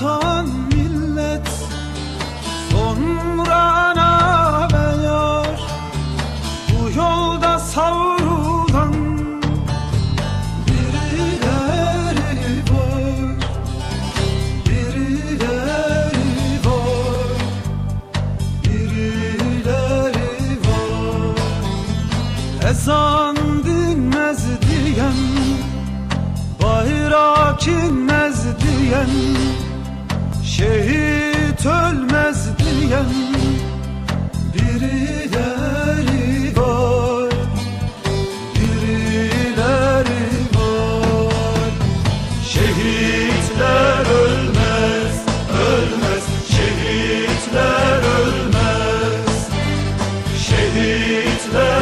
vatan millet Sonra ana ve yar? Bu yolda savrulan Birileri var Birileri var Birileri var. Ezan dinmez diyen Bayrak inmez diyen diyen Birileri Şehitler ölmez, ölmez. Şehitler ölmez. Şehitler